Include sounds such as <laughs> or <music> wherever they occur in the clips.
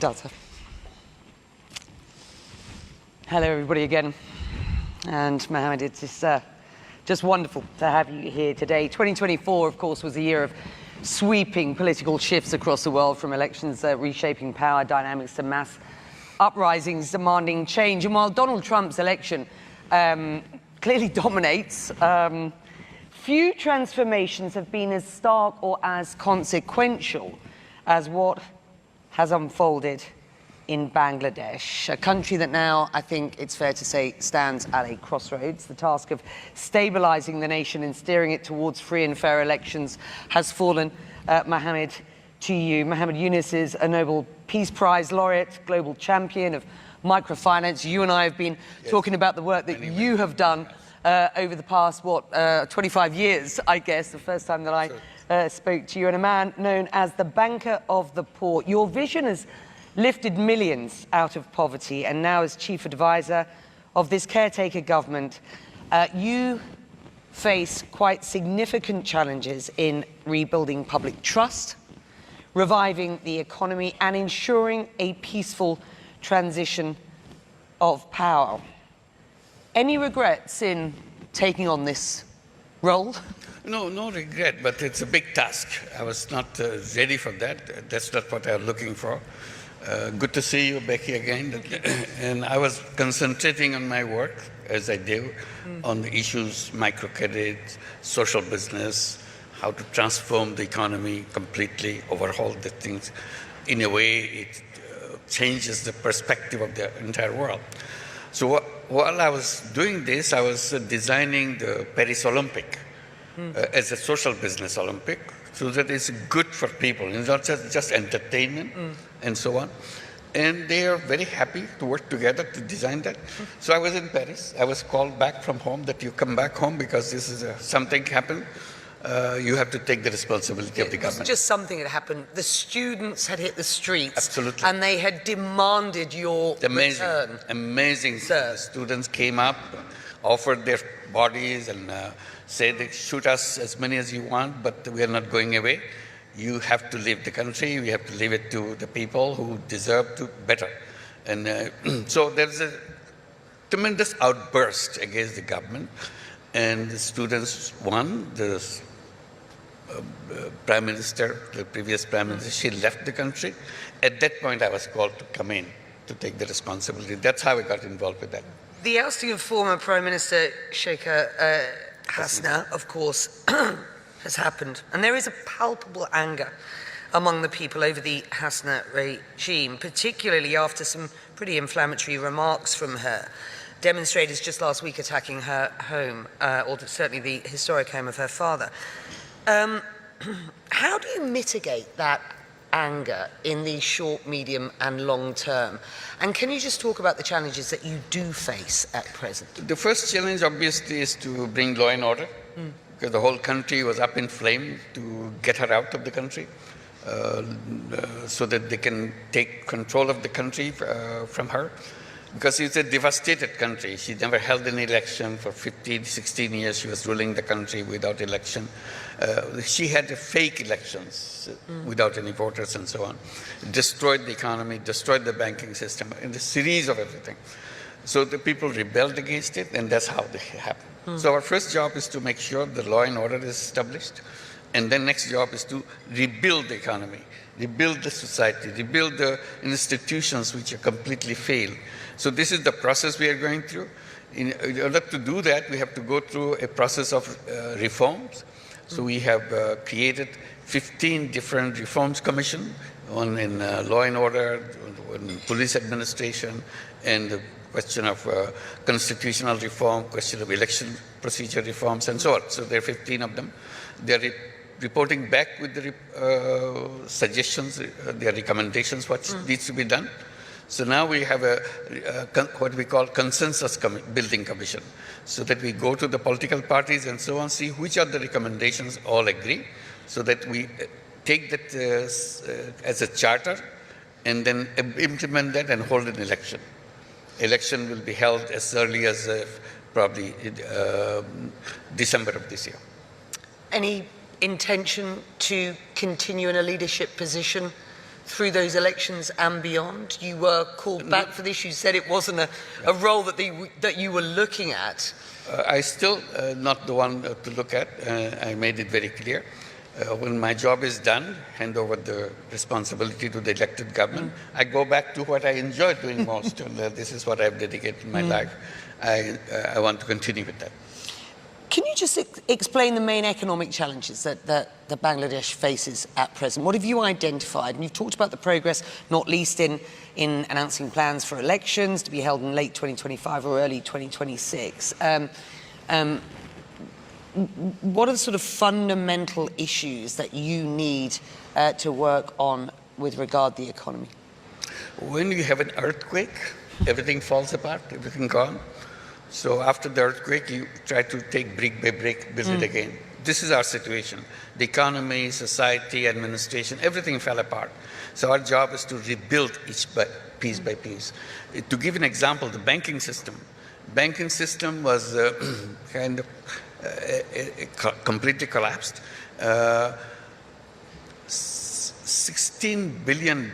sir. Hello, everybody, again. And Mohammed, it's just, uh, just wonderful to have you here today. 2024, of course, was a year of sweeping political shifts across the world, from elections uh, reshaping power dynamics to mass uprisings demanding change. And while Donald Trump's election um, clearly <laughs> dominates, um, few transformations have been as stark or as consequential as what has unfolded in Bangladesh, a country that now, I think it's fair to say, stands at a crossroads. The task of stabilizing the nation and steering it towards free and fair elections has fallen, uh, Mohammed, to you. Mohammed Yunus is a Nobel Peace Prize laureate, global champion of microfinance. You and I have been yes. talking about the work that anyway. you have done uh, over the past, what, uh, 25 years, I guess, the first time that I uh, spoke to you, and a man known as the banker of the poor. Your vision has lifted millions out of poverty, and now as chief advisor of this caretaker government, uh, you face quite significant challenges in rebuilding public trust, reviving the economy, and ensuring a peaceful transition of power. Any regrets in taking on this role? No, no regret, but it's a big task. I was not uh, ready for that. That's not what I'm looking for. Uh, good to see you, Becky, again. <coughs> and I was concentrating on my work, as I do, mm. on the issues microcredit, social business, how to transform the economy completely, overhaul the things. In a way, it uh, changes the perspective of the entire world. So while I was doing this, I was uh, designing the Paris Olympic mm. as a social business Olympic so that it's good for people. It's not just, just entertainment mm. and so on. And they are very happy to work together to design that. Mm. So I was in Paris. I was called back from home that you come back home because this is a, something happened. Uh, you have to take the responsibility it of the government. just something that happened. The students had hit the streets. Absolutely. And they had demanded your amazing, return. Amazing. Sir. The students came up, offered their bodies and uh, they shoot us as many as you want, but we are not going away. You have to leave the country. We have to leave it to the people who deserve to better. And uh, <clears throat> so there's a tremendous outburst against the government. And the students won. The uh, uh, prime minister, the previous prime minister, she left the country. At that point, I was called to come in to take the responsibility. That's how I got involved with that. The ousting of former Prime Minister Sheikh uh, Hasna, of course, <clears throat> has happened. And there is a palpable anger among the people over the Hasna regime, particularly after some pretty inflammatory remarks from her. Demonstrators just last week attacking her home, uh, or certainly the historic home of her father. Um, <clears throat> how do you mitigate that anger in the short, medium, and long term? And can you just talk about the challenges that you do face at present? The first challenge, obviously, is to bring law and order, mm. because the whole country was up in flame to get her out of the country. Uh, uh, so that they can take control of the country uh, from her because it's a devastated country. She never held an election for 15, 16 years. She was ruling the country without election. Uh, she had fake elections mm. without any voters and so on. Destroyed the economy, destroyed the banking system, and a series of everything. So the people rebelled against it, and that's how it happened. Mm. So our first job is to make sure the law and order is established. And then next job is to rebuild the economy, rebuild the society, rebuild the institutions which are completely failed. So this is the process we are going through. In, in order to do that, we have to go through a process of uh, reforms. So we have uh, created 15 different reforms commission, one in uh, law and order, one in police administration, and the question of uh, constitutional reform, question of election procedure reforms, and so on. So there are 15 of them. They are re reporting back with the uh, suggestions, uh, their recommendations, what mm. needs to be done. So now we have a, a what we call consensus com building commission, so that we go to the political parties and so on, see which are the recommendations all agree, so that we uh, take that uh, uh, as a charter and then implement that and hold an election. Election will be held as early as uh, probably uh, December of this year. Any intention to continue in a leadership position through those elections and beyond? You were called back for this. You said it wasn't a, a role that, they, that you were looking at. Uh, I still uh, not the one uh, to look at. Uh, I made it very clear. Uh, when my job is done, hand over the responsibility to the elected government. I go back to what I enjoy doing <laughs> most, and uh, this is what I've dedicated my life. I, uh, I want to continue with that. Can you just ex- explain the main economic challenges that, that, that Bangladesh faces at present? What have you identified? And you've talked about the progress, not least in, in announcing plans for elections to be held in late 2025 or early 2026. Um, um, what are the sort of fundamental issues that you need uh, to work on with regard to the economy? When you have an earthquake, everything falls apart, everything gone. So after the earthquake, you try to take brick by brick, build it again. This is our situation. The economy, society, administration, everything fell apart. So our job is to rebuild each by, piece by piece. To give an example, the banking system. Banking system was uh, <clears throat> kind of uh, co- completely collapsed. Uh, 16 billion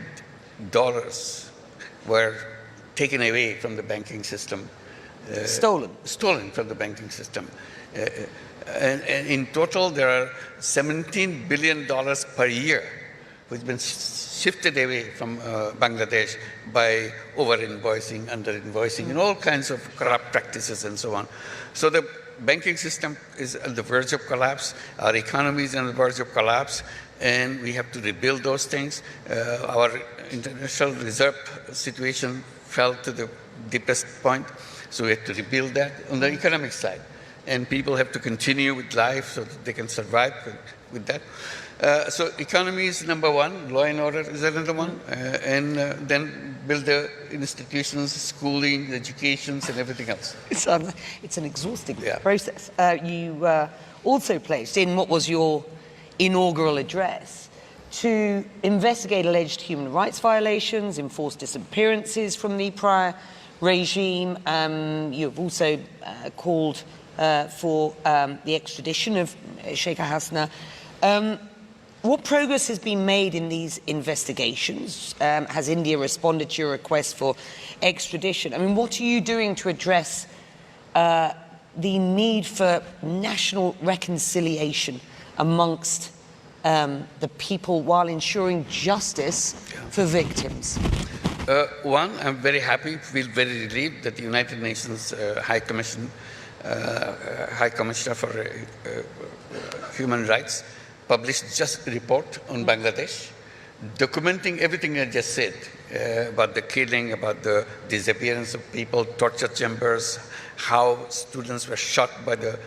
dollars were taken away from the banking system Stolen. stolen from the banking system Uh, uh, and, and in total there are 17 billion dollars per year which has been shifted away from uh, bangladesh by over invoicing under invoicing and all kinds of corrupt practices and so on so the banking system is on the verge of collapse our economy is on the verge of collapse and we have to rebuild those things. Uh, our international reserve situation fell to the deepest point, so we have to rebuild that on the economic side. And people have to continue with life so that they can survive with, with that. Uh, so economy is number one, law and order is another one, uh, and uh, then build the institutions, schooling, educations, and everything else. It's, um, it's an exhausting Yeah. process. Uh, you uh, also placed in what was your inaugural address to investigate alleged human rights violations, enforce disappearances from the prior regime. Um, you've also uh, called uh, for um, the extradition of Sheikh Hasna. Um, what progress has been made in these investigations? Um, has India responded to your request for extradition? I mean, what are you doing to address uh, the need for national reconciliation amongst um, the people while ensuring justice for victims? Uh, one, I'm very happy, feel very relieved that the United Nations uh, High Commission, uh, uh, High Commissioner for uh, uh, Human Rights, published just a report on Bangladesh, documenting everything I just said uh, about the killing, about the disappearance of people, torture chambers, how students were shot by the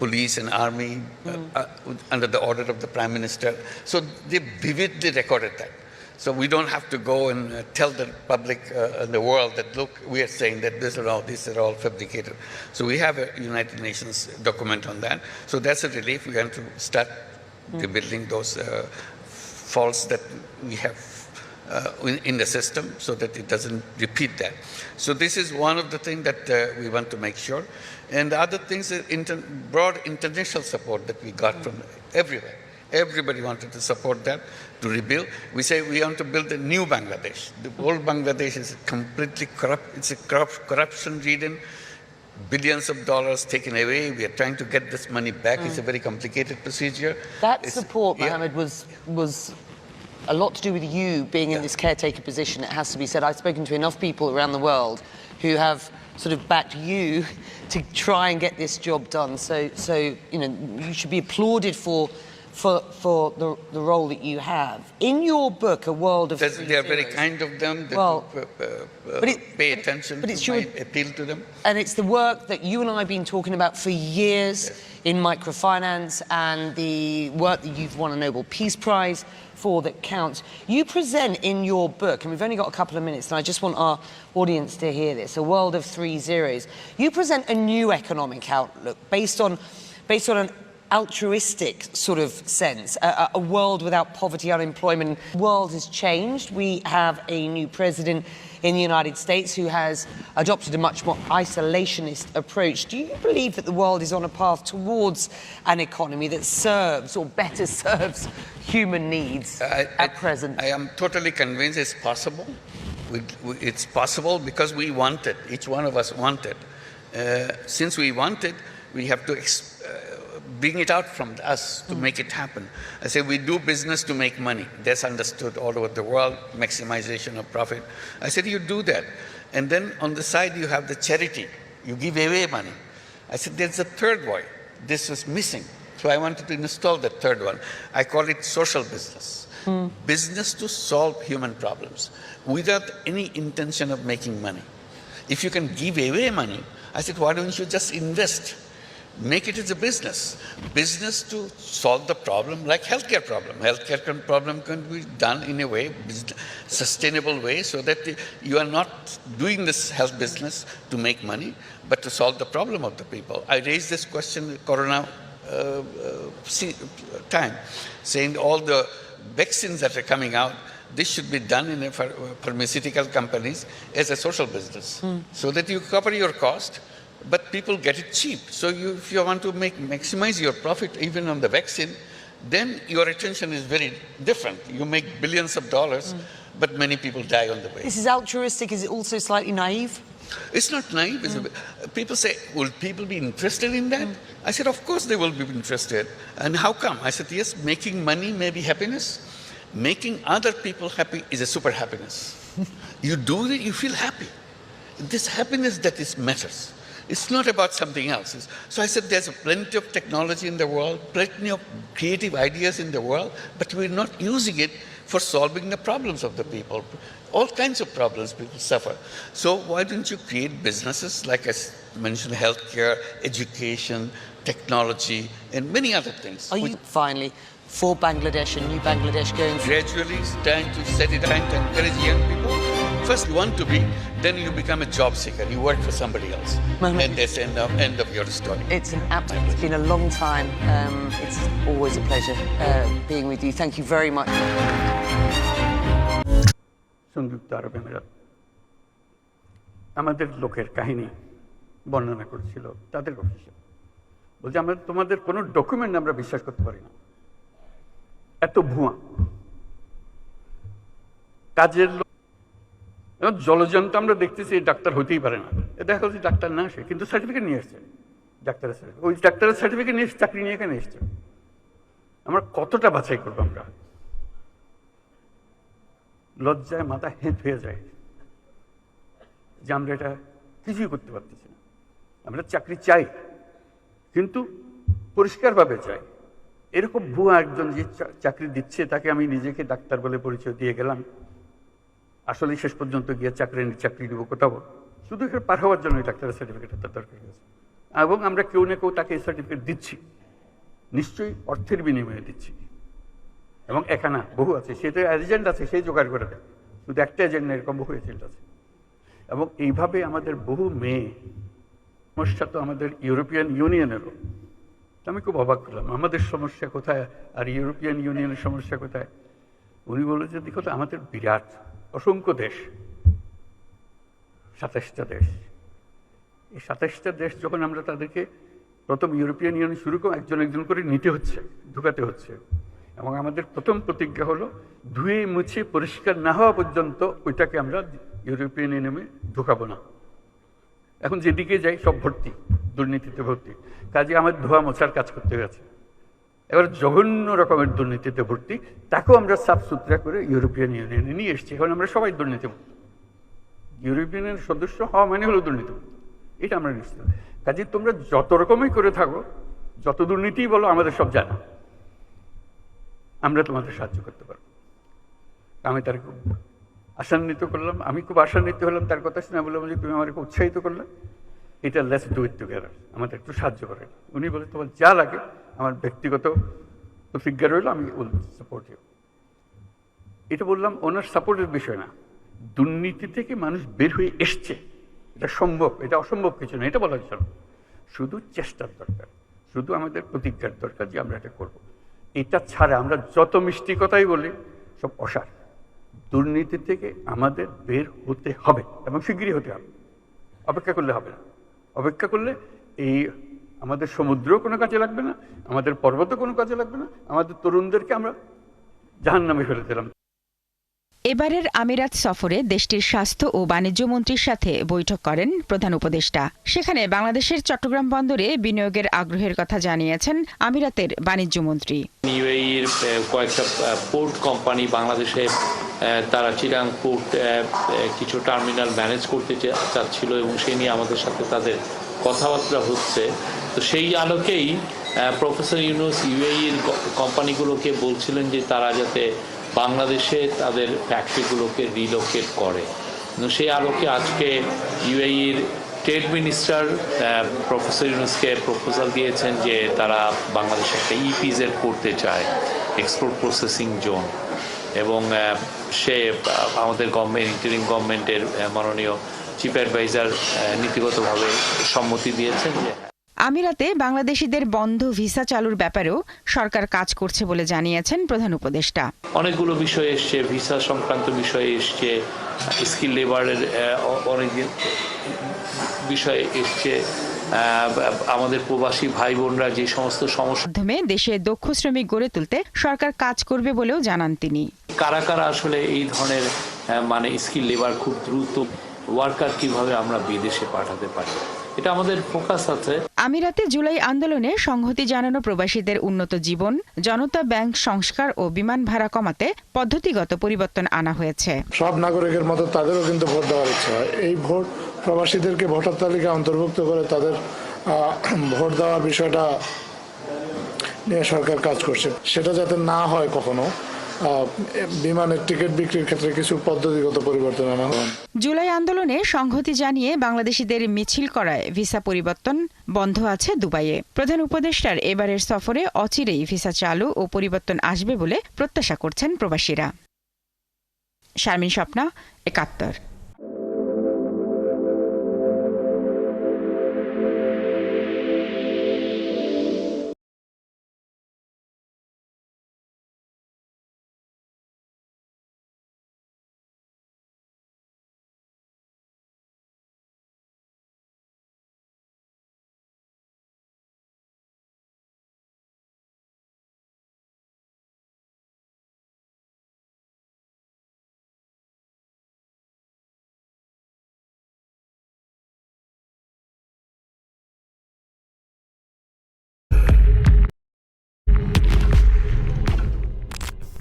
police and army uh, uh, under the order of the prime minister. So they vividly recorded that. So we don't have to go and uh, tell the public uh, and the world that look, we are saying that this are all these are all fabricated. So we have a United Nations document on that. So that's a relief. We want to start rebuilding those uh, faults that we have uh, in, in the system so that it doesn't repeat that. So this is one of the things that uh, we want to make sure. And the other things is inter- broad international support that we got from everywhere. Everybody wanted to support that to rebuild. We say we want to build a new Bangladesh. The old Bangladesh is completely corrupt. It's a corrupt, corruption-ridden. Billions of dollars taken away. We are trying to get this money back. It's a mm. very complicated procedure. That It's- support, yeah. Mohammed, was was a lot to do with you being in this caretaker position. It has to be said. I've spoken to enough people around the world who have sort of backed you <laughs> to try and get this job done. So, so you know, you should be applauded for. For, for the, the role that you have. In your book, A World of That's- Three they are very kind of them. They Well, uh, uh, but it- pay attention but to it's your- appeal to them. And it's the work that you and I have been talking about for years in microfinance and the work that you've won a Nobel Peace Prize for that counts. You present in your book, and we've only got a couple of minutes, and I just want our audience to hear this, A World of Three Zeros. You present a new economic outlook based on, based on an altruistic sort of sense, a, a- world without poverty, unemployment. The world has changed. We have a new president in the United States, who has adopted a much more isolationist approach. Do you believe that the world is on a path towards an economy that serves or better <laughs> serves human needs I- at I- present? I am totally convinced it's possible. We, we, it's possible because we want it. Each one of us want it. Uh, since we want it, we have to bring it out from us to mm. make it happen. I say we do business to make money. That's understood all over the world, maximization of profit. I said you do that. And then on the side you have the charity. You give away money. I said there's a third way. This was missing. So I wanted to install the third one. I call it social business. Mm. Business to solve human problems without any intention of making money. If you can give away money, I said, why don't you just invest? Make it as a business. Business to solve the problem like healthcare problem. Healthcare problem can be done in a way, sustainable way, so that the- you are not doing this health business to make money, but to solve the problem of the people. I raised this question Corona uh, uh, time, saying all the vaccines that are coming out, this should be done in a pharmaceutical companies as a social business, so that you cover your cost, but people get it cheap. So you, if you want to make maximize your profit even on the vaccine, then your attention is very different. You make billions of dollars, mm. but many people die on the way. This is altruistic. Is it also slightly naive? It's not naive. It's mm. people say, will people be interested in that? Mm. I said, of course they will be interested. And how come? I said, yes, making money may be happiness. Making other people happy is a super happiness. <laughs> you do it, you feel happy. This happiness that is matters. It's not about something else. It's- So I said, there's a plenty of technology in the world, plenty of creative ideas in the world, but we're not using it for solving the problems of the people. All kinds of problems people suffer. So why don't you create businesses like I mentioned, healthcare, education, technology, and many other things. Are you finally for Bangladesh and new Bangladesh going gradually trying to set it trying to encourage young people. First you want to be, then you become a job seeker. You work for somebody else. Mohammed. And that's end of, end of your story. It's an absolute, it's been a long time. Um, it's always a pleasure uh, being with you. Thank you very much. সংযুক্ত আরব আমিরাত আমাদের লোকের কাহিনী বর্ণনা করছিল তাদের অফিসে বলছে আমরা তোমাদের কোনো ডকুমেন্ট আমরা বিশ্বাস করতে পারি না এত ভুয়া কাজের জলজন্ত আমরা দেখতেছি ডাক্তার হতেই পারে না। দেখা যাচ্ছে ডাক্তার না আসে, কিন্তু সার্টিফিকেট নিয়ে এসছে ডাক্তারের সার্টিফিকেট ওই ডাক্তারের সার্টিফিকেট নিয়ে চাকরি নিয়ে এখানে এসছে। আমরা কতটা বাছাই করব আমরা? লজ্জায় মাথা হেঁট হয়ে যায় যে আমরা এটা কিছুই করতে পারতেছি না। আমরা চাকরি চাই, কিন্তু পরিষ্কারভাবে চাই। এরকম ভুয়া একজন যে চাকরি দিচ্ছে, তাকে আমি নিজেকে ডাক্তার বলে পরিচয় দিয়ে গেলাম। আসলে শেষ পর্যন্ত গিয়ে চাকরি চাকরি নেব, কোথাও শুধু এখানে পার হওয়ার জন্য ডাক্তারের সার্টিফিকেটের তার দরকার হয়েছে। এবং আমরা কেউ না কেউ তাকে সার্টিফিকেট দিচ্ছি। নিশ্চয়ই অর্থের বিনিময়ে দিচ্ছি। এবং এখানে বহু আছে, সে তো এজেন্ট আছে সেই জোগাড় করে দেয়। শুধু একটা এজেন্ট না, এরকম বহু এজেন্ট আছে। এবং এইভাবে আমাদের বহু মেয়ে সমস্যা তো আমাদের ইউরোপিয়ান ইউনিয়নেরও আমি খুব অবাক করলাম আমাদের সমস্যা কোথায়? আর ইউরোপিয়ান ইউনিয়নের সমস্যা কোথায়? উনি যে দেখো তো, আমাদের বিরাট অসংখ্য দেশ, সাতাশটা দেশ। এই সাতাশটা দেশ যখন আমরা তাদেরকে প্রথম ইউরোপিয়ান ইউনিয়ন শুরু করে একজন একজন করে নিতে হচ্ছে, ঢুকাতে হচ্ছে, এবং আমাদের প্রথম প্রতিজ্ঞা হলো ধুয়ে মুছে পরিষ্কার না হওয়া পর্যন্ত ওইটাকে আমরা ইউরোপিয়ান ইউনিয়নে ঢুকাবো না। এখন যেদিকে যাই সব ভর্তি, দুর্নীতিতে ভর্তি। কাজে আমার ধোয়া মোছার কাজ করতে গেছে এবার জঘন্য রকমের দুর্নীতিতে ভর্তি, তাকেও আমরা সাফ সুতরা করে ইউরোপিয়ান ইউনিয়নে নিয়ে এসেছি। এখন আমরা সবাই দুর্নীতিমুক্ত ইউরোপিয়ানের সদস্য হওয়া মানে হলো দুর্নীতি এটা আমরা নিশ্চিত। কাজে তোমরা যত রকমই করে থাকো, যত দুর্নীতিই বলো, আমাদের সব জানা। আমরা তোমাদের সাহায্য করতে পারব। আমি তার খুব আশান্বিত করলাম। আমি খুব আশান্বিত হলাম তার কথা শুনে। বললাম যে, তুমি আমাকে উৎসাহিত করলে। এটা লেটস ডু ইট টুগেদার আমাদের একটু সাহায্য করেন উনি বলে, তোমার যা লাগে আমার ব্যক্তিগত প্রতিজ্ঞা রইল, আমি সাপোর্ট এটা বললাম ওনার সাপোর্টের বিষয় না। দুর্নীতি থেকে মানুষ বের হয়ে এসছে। এটা সম্ভব, এটা অসম্ভব কিছু না, এটা বলার জন্য শুধু চেষ্টার দরকার, শুধু আমাদের প্রতিজ্ঞার দরকার যে আমরা এটা করব। এটা ছাড়া আমরা যত মিষ্টি কথাই বলি, সব অসার। দুর্নীতি থেকে আমাদের বের হতে হবে এবং শিগগিরই হতে হবে। অপেক্ষা করলে হবে না। অপেক্ষা করলে এই আমাদের সমুদ্র কোনো কাজে লাগবে না আমাদের পর্বতও কোনো কাজে লাগবে না আমাদের তরুণদেরকে আমরা জাহান নামে ফেলে দিলাম। এবারের আমিরাত সফরে দেশটির স্বাস্থ্য ও বাণিজ্য মন্ত্রীর সাথে বৈঠক করেন প্রধান উপদেষ্টা। সেখানে বাংলাদেশের চট্টগ্রাম বন্দরে বিনিয়োগের আগ্রহের কথা জানিয়েছেন আমিরাতের বাণিজ্য মন্ত্রী। ইউএইর কয়েকটা পোর্ট কোম্পানি বাংলাদেশে তারা চিরাং পোর্ট কিছু টার্মিনাল ম্যানেজ করতে চাচ্ছিল এবং সে নিয়ে আমাদের সাথে তাদের কথাবার্তা হচ্ছে। তো সেই আলোকেই প্রফেসর ইউনুস ইউএইর কোম্পানিগুলোকে বলছিলেন যে তারা যাতে বাংলাদেশে তাদের ফ্যাক্টরিগুলোকে রিলোকেট করে। সেই আলোকে আজকে ইউএইর ট্রেড মিনিস্টার প্রফেসর ইউনুসকে প্রপোজাল দিয়েছেন যে তারা বাংলাদেশে একটা ইপিজেড করতে চায় এক্সপোর্ট প্রসেসিং জোন এবং সে আমাদের গভর্নমেন্ট ইন্টারিম গভর্নমেন্টের মাননীয় চিফ অ্যাডভাইজার নীতিগতভাবে সম্মতি দিয়েছেন যে আমিরাতে বাংলাদেশিদের বন্ধ ভিসা চালুর ব্যাপারেও সরকার কাজ করছে বলে জানিয়েছেন প্রধান উপদেষ্টা। অনেকগুলো বিষয় এসছে ভিসা সংক্রান্ত বিষয় এসছে স্কিল লেবারের অনেক বিষয় এসছে আমাদের প্রবাসী ভাই বোনরা যে সমস্ত সমস্যা মাধ্যমে দেশে দক্ষ শ্রমিক গড়ে তুলতে সরকার কাজ করবে বলেও জানান তিনি। কারা কারা আসলে এই ধরনের মানে স্কিল লেবার খুব দ্রুত ওয়ার্কার কীভাবে আমরা বিদেশে পাঠাতে পারি? এটা আমাদের ফোকাস আছে। আমিরাতে জুলাই আন্দোলনে সংহতি জানানো প্রবাসীদের উন্নত জীবন জনতা ব্যাংক সংস্কার ও বিমান ভাড়া কমাতে পদ্ধতিগত পরিবর্তন আনা হয়েছে। সব নাগরিকের মতো তাদেরও কিন্তু ভোট দেওয়ার ইচ্ছা হয়। এই ভোট প্রবাসীদেরকে ভোটার তালিকায় অন্তর্ভুক্ত করে তাদের ভোট দেওয়ার বিষয়টা নিয়ে সরকার কাজ করছে। সেটা যাতে না হয় কখনো বিমানের টিকিট বিক্রির ক্ষেত্রে কিছু পদ্ধতিগত পরিবর্তন আনা হয় জুলাই আন্দোলনে সংহতি জানিয়ে বাংলাদেশিদের মিছিল করায় ভিসা পরিবর্তন বন্ধ আছে দুবাইয়ে। প্রধান উপদেষ্টার এবারের সফরে অচিরেই ভিসা চালু ও পরিবর্তন আসবে বলে প্রত্যাশা করছেন প্রবাসীরা। শারমিন স্বপ্না, একাত্তর।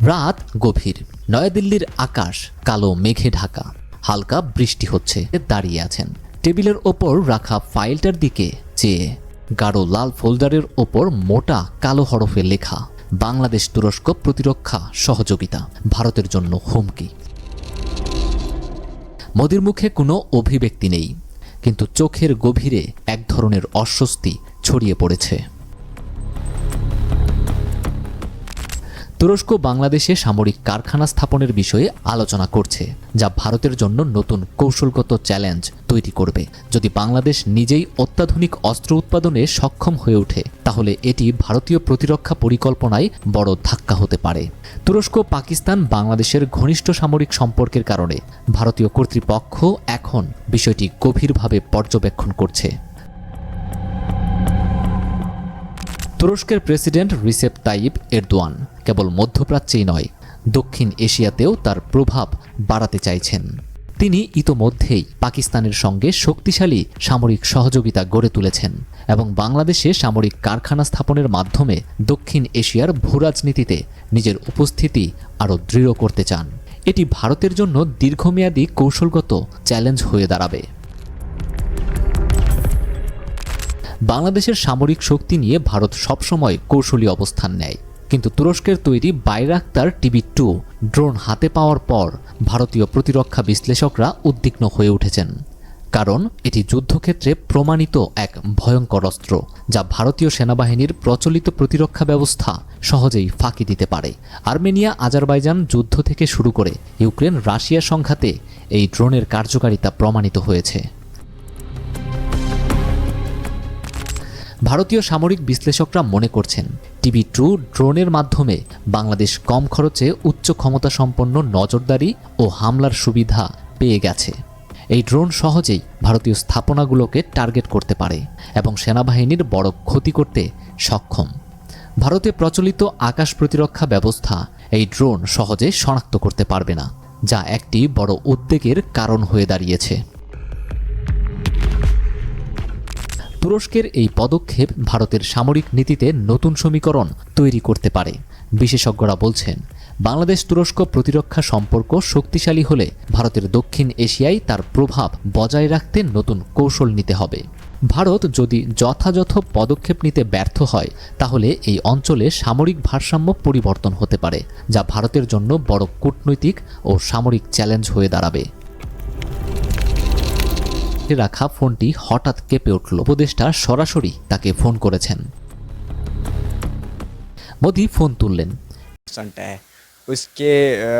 রাত গভীর। নয়াদিল্লির আকাশ কালো, মেঘে ঢাকা। হালকা বৃষ্টি হচ্ছে, দাঁড়িয়ে আছেন। টেবিলের ওপর রাখা ফাইলটার দিকে চেয়ে। গাঢ় লাল ফোল্ডারের ওপর মোটা কালো হরফে লেখা, বাংলাদেশ তুরস্ক প্রতিরক্ষা সহযোগিতা, ভারতের জন্য হুমকি। মোদির মুখে কোনো অভিব্যক্তি নেই, কিন্তু চোখের গভীরে এক ধরনের অস্বস্তি ছড়িয়ে পড়েছে। তুরস্ক বাংলাদেশে সামরিক কারখানা স্থাপনের বিষয়ে আলোচনা করছে, যা ভারতের জন্য নতুন কৌশলগত চ্যালেঞ্জ তৈরি করবে। যদি বাংলাদেশ নিজেই অত্যাধুনিক অস্ত্র উৎপাদনে সক্ষম হয়ে ওঠে, তাহলে এটি ভারতীয় প্রতিরক্ষা পরিকল্পনায় বড় ধাক্কা হতে পারে। তুরস্ক, পাকিস্তান বাংলাদেশের ঘনিষ্ঠ সামরিক সম্পর্কের কারণে ভারতীয় কর্তৃপক্ষ এখন বিষয়টি গভীরভাবে পর্যবেক্ষণ করছে। তুরস্কের প্রেসিডেন্ট রিসেপ তাইব এরদোয়ান কেবল মধ্যপ্রাচ্যেই নয়, দক্ষিণ এশিয়াতেও তার প্রভাব বাড়াতে চাইছেন। তিনি ইতোমধ্যেই পাকিস্তানের সঙ্গে শক্তিশালী সামরিক সহযোগিতা গড়ে তুলেছেন এবং বাংলাদেশে সামরিক কারখানা স্থাপনের মাধ্যমে দক্ষিণ এশিয়ার ভূরাজনীতিতে নিজের উপস্থিতি আরও দৃঢ় করতে চান। এটি ভারতের জন্য দীর্ঘমেয়াদী কৌশলগত চ্যালেঞ্জ হয়ে দাঁড়াবে। বাংলাদেশের সামরিক শক্তি নিয়ে ভারত সবসময় কৌশলী অবস্থান নেয়। কিন্তু তুরস্কের তৈরি বাইরাক্তার টিভি টু ড্রোন হাতে পাওয়ার পর ভারতীয় প্রতিরক্ষা বিশ্লেষকরা উদ্বিগ্ন হয়ে উঠেছেন। কারণ এটি যুদ্ধক্ষেত্রে প্রমাণিত এক ভয়ঙ্কর অস্ত্র, যা ভারতীয় সেনাবাহিনীর প্রচলিত প্রতিরক্ষা ব্যবস্থা সহজেই ফাঁকি দিতে পারে। আর্মেনিয়া, আজারবাইজান যুদ্ধ থেকে শুরু করে ইউক্রেন রাশিয়া সংঘাতে এই ড্রোনের কার্যকারিতা প্রমাণিত হয়েছে। ভারতীয় সামরিক বিশ্লেষকরা মনে করছেন, টিভি টু ড্রোনের মাধ্যমে বাংলাদেশ কম খরচে উচ্চ ক্ষমতা সম্পন্ন নজরদারি ও হামলার সুবিধা পেয়ে গেছে। এই ড্রোন সহজেই ভারতীয় স্থাপনাগুলোকে টার্গেট করতে পারে এবং সেনাবাহিনীর বড় ক্ষতি করতে সক্ষম। ভারতে প্রচলিত আকাশ প্রতিরক্ষা ব্যবস্থা এই ড্রোন সহজে শনাক্ত করতে পারবে না, যা একটি বড় উদ্বেগের কারণ হয়ে দাঁড়িয়েছে। তুরস্কের এই পদক্ষেপ ভারতের সামরিক নীতিতে নতুন সমীকরণ তৈরি করতে পারে। বিশেষজ্ঞরা বলছেন, বাংলাদেশ তুরস্ক প্রতিরক্ষা সম্পর্ক শক্তিশালী হলে ভারতের দক্ষিণ এশিয়ায় তার প্রভাব বজায় রাখতে নতুন কৌশল নিতে হবে। ভারত যদি যথাযথ পদক্ষেপ নিতে ব্যর্থ হয়, তাহলে এই অঞ্চলে সামরিক ভারসাম্য পরিবর্তন হতে পারে, যা ভারতের জন্য বড় কূটনৈতিক ও সামরিক চ্যালেঞ্জ হয়ে দাঁড়াবে। রাখা ফোনটি হঠাৎ কেঁপে উঠল উপদেষ্টা সরাসরি তাকে ফোন করেছেন মোদি ফোন তুললেন परसेंट है उसके अ,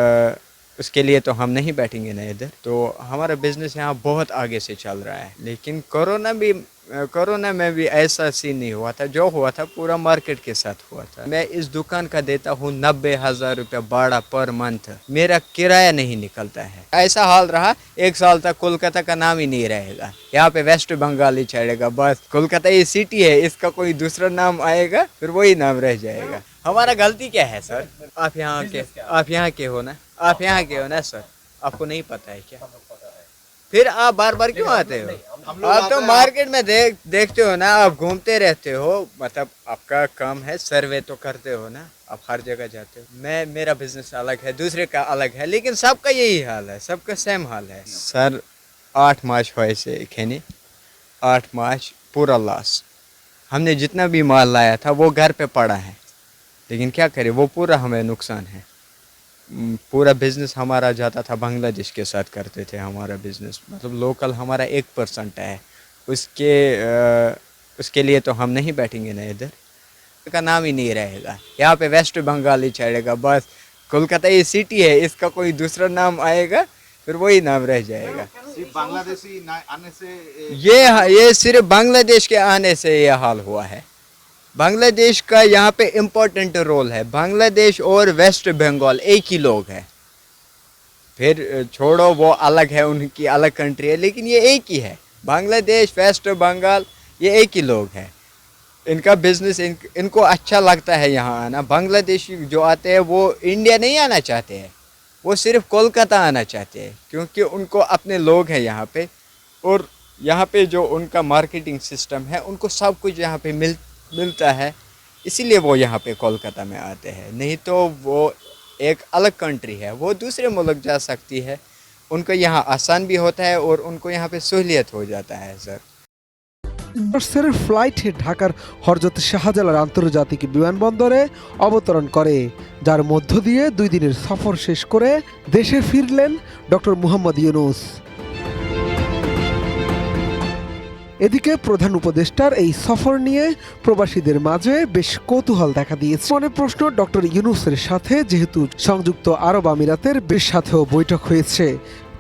उसके लिए तो हम नहीं बैठेंगे ना इधर तो हमारा बिजनेस यहाँ बहुत आगे से चल रहा है लेकिन कोरोना भी अ, कोरोना में भी ऐसा सीन नहीं हुआ था। जो हुआ था पूरा मार्केट के साथ हुआ था। मैं इस दुकान का देता हूँ नब्बे हज़ार रुपये भाड़ा पर मंथ मेरा किराया नहीं निकलता है। ऐसा हाल रहा एक साल तक कोलकाता का नाम ही नहीं रहेगा। यहाँ पे वेस्ट बंगाल ही चढ़ेगा बस। कोलकाता ये सिटी है इसका कोई दूसरा नाम आएगा फिर वही नाम रह जाएगा। हमारा गलती क्या है सर आप यहाँ के आप यहाँ के हो ना? आप यहाँ के हो ना सर आपको नहीं पता है क्या? फिर आप बार बार क्यों आते हो? आप तो मार्केट में देख देखते हो ना आप घूमते रहते हो मतलब आपका काम है सर्वे तो करते हो ना आप हर जगह जाते हो। मैं मेरा बिज़नेस अलग है दूसरे का अलग है लेकिन सबका यही हाल है सबका सेम हाल है। सर आठ मार्च हुए से खेने आठ मार्च पूरा लॉस हमने जितना भी माल लाया था वो घर पे पड़ा है। लेकिन क्या करें वो पूरा हमें नुकसान है। पूरा बिज़नेस हमारा जाता था बांग्लादेश के साथ करते थे हमारा बिज़नेस मतलब लोकल हमारा एक परसेंट है। उसके अ, उसके लिए तो हम नहीं बैठेंगे ना इधर। का नाम ही नहीं रहेगा। यहाँ पे वेस्ट बंगाल ही चढ़ेगा बस। कोलकाता ये सिटी है इसका कोई दूसरा नाम आएगा फिर वही नाम रह जाएगा। बांग्लादेशी आने से ये ये सिर्फ़ बांग्लादेश के आने से ये हाल हुआ है। बांग्लादेश का यहाँ पे इम्पोर्टेंट रोल है। बांग्लादेश और वेस्ट बंगाल एक ही लोग हैं। फिर छोड़ो वो अलग है उनकी अलग कंट्री है लेकिन ये एक ही है। बांग्लादेश वेस्ट बंगाल ये एक ही लोग हैं। इनका बिज़नेस इन, इनको अच्छा लगता है यहाँ आना। बांग्लादेशी जो आते हैं वो इंडिया नहीं आना चाहते हैं। वो सिर्फ़ कोलकाता आना चाहते हैं क्योंकि उनको अपने लोग हैं यहाँ पे। और यहाँ पे जो उनका मार्केटिंग सिस्टम है उनको सब कुछ यहाँ पे मिल मिलता है इसीलिए वो यहाँ पे कोलकाता में आते हैं नहीं तो वो एक अलग कंट्री है वो दूसरे मुल्क जा सकती है उनको यहाँ आसान भी होता है और उनको यहाँ पे सहूलियत हो जाता है सर বাসের ফ্লাইটে ঢাকার হরজত শাহজালাল আন্তর্জাতিক বিমানবন্দরে অবতরণ করে যার মধ্য দিয়ে দুই দিনের সফর শেষ করে দেশে ফিরলেন ডক্টর মুহাম্মদ ইউনুস এদিকে প্রধান উপদেষ্টার এই সফর নিয়ে প্রবাসীদের মাঝে বেশ কৌতূহল দেখা দিয়েছে। মনে প্রশ্ন, ডক্টর ইউনুসের সাথে যেহেতু সংযুক্ত আরব আমিরাতের বেশ সাথেও বৈঠক হয়েছে,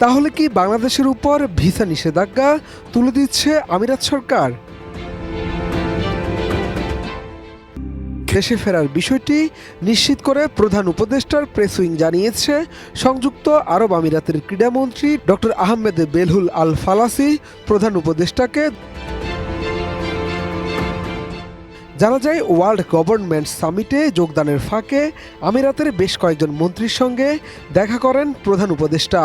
তাহলে কি বাংলাদেশের উপর ভিসা নিষেধাজ্ঞা তুলে দিচ্ছে আমিরাত সরকার? দেশে ফেরার বিষয়টি নিশ্চিত করে প্রধান উপদেষ্টার প্রেস উইং জানিয়েছে, সংযুক্ত আরব আমিরাতের ক্রীড়ামন্ত্রী ডক্টর আহমেদ বেলহুল আল ফালাসি প্রধান উপদেষ্টাকে জানা যায়, ওয়ার্ল্ড গভর্নমেন্ট সামিটে যোগদানের ফাঁকে আমিরাতের বেশ কয়েকজন মন্ত্রীর সঙ্গে দেখা করেন প্রধান উপদেষ্টা।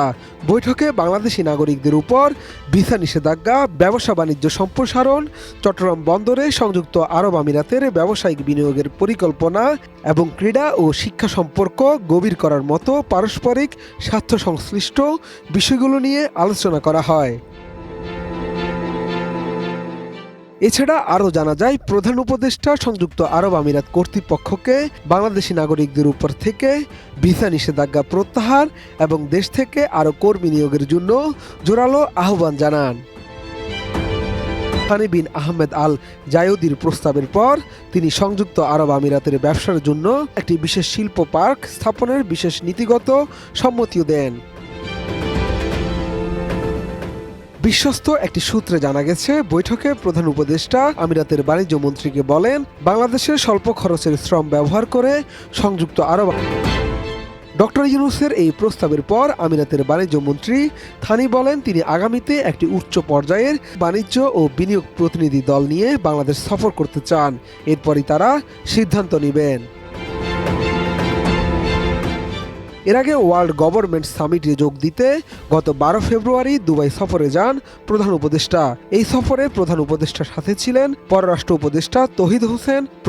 বৈঠকে বাংলাদেশি নাগরিকদের উপর ভিসা নিষেধাজ্ঞা, ব্যবসা বাণিজ্য সম্প্রসারণ, চট্টগ্রাম বন্দরে সংযুক্ত আরব আমিরাতের ব্যবসায়িক বিনিয়োগের পরিকল্পনা এবং ক্রীড়া ও শিক্ষা সম্পর্ক গভীর করার মতো পারস্পরিক স্বার্থ সংশ্লিষ্ট বিষয়গুলো নিয়ে আলোচনা করা হয়। এছাড়া আরও জানা যায়, প্রধান উপদেষ্টা সংযুক্ত আরব আমিরাত কর্তৃপক্ষকে বাংলাদেশি নাগরিকদের উপর থেকে ভিসা নিষেধাজ্ঞা প্রত্যাহার এবং দেশ থেকে আরও কর্মী নিয়োগের জন্য জোরালো আহ্বান জানান। বিন আহমেদ আল জায়ুদির প্রস্তাবের পর তিনি সংযুক্ত আরব আমিরাতের ব্যবসার জন্য একটি বিশেষ শিল্প পার্ক স্থাপনের বিশেষ নীতিগত সম্মতিও দেন। বিশ্বস্ত একটি সূত্রে জানা গেছে, বৈঠকে প্রধান উপদেষ্টা আমিরাতের বাণিজ্য মন্ত্রীকে বলেন, বাংলাদেশের স্বল্প খরচের শ্রম ব্যবহার করে সংযুক্ত আরব ডক্টর ইউনুসের এই প্রস্তাবের পর আমিরাতের বাণিজ্য মন্ত্রী থানি বলেন, তিনি আগামীতে একটি উচ্চ পর্যায়ের বাণিজ্য ও বিনিয়োগ প্রতিনিধি দল নিয়ে বাংলাদেশ সফর করতে চান। এরপরই তারা সিদ্ধান্ত নেবেন। এর আগে ওয়ার্ল্ড গভর্নমেন্ট সামিটে যোগ দিতে গত বারো ফেব্রুয়ারি দুবাই সফরে যান প্রধান উপদেষ্টা। এই সফরে প্রধান উপদেষ্টার সাথে ছিলেন পররাষ্ট্র উপদেষ্টা তহিদ হোসেন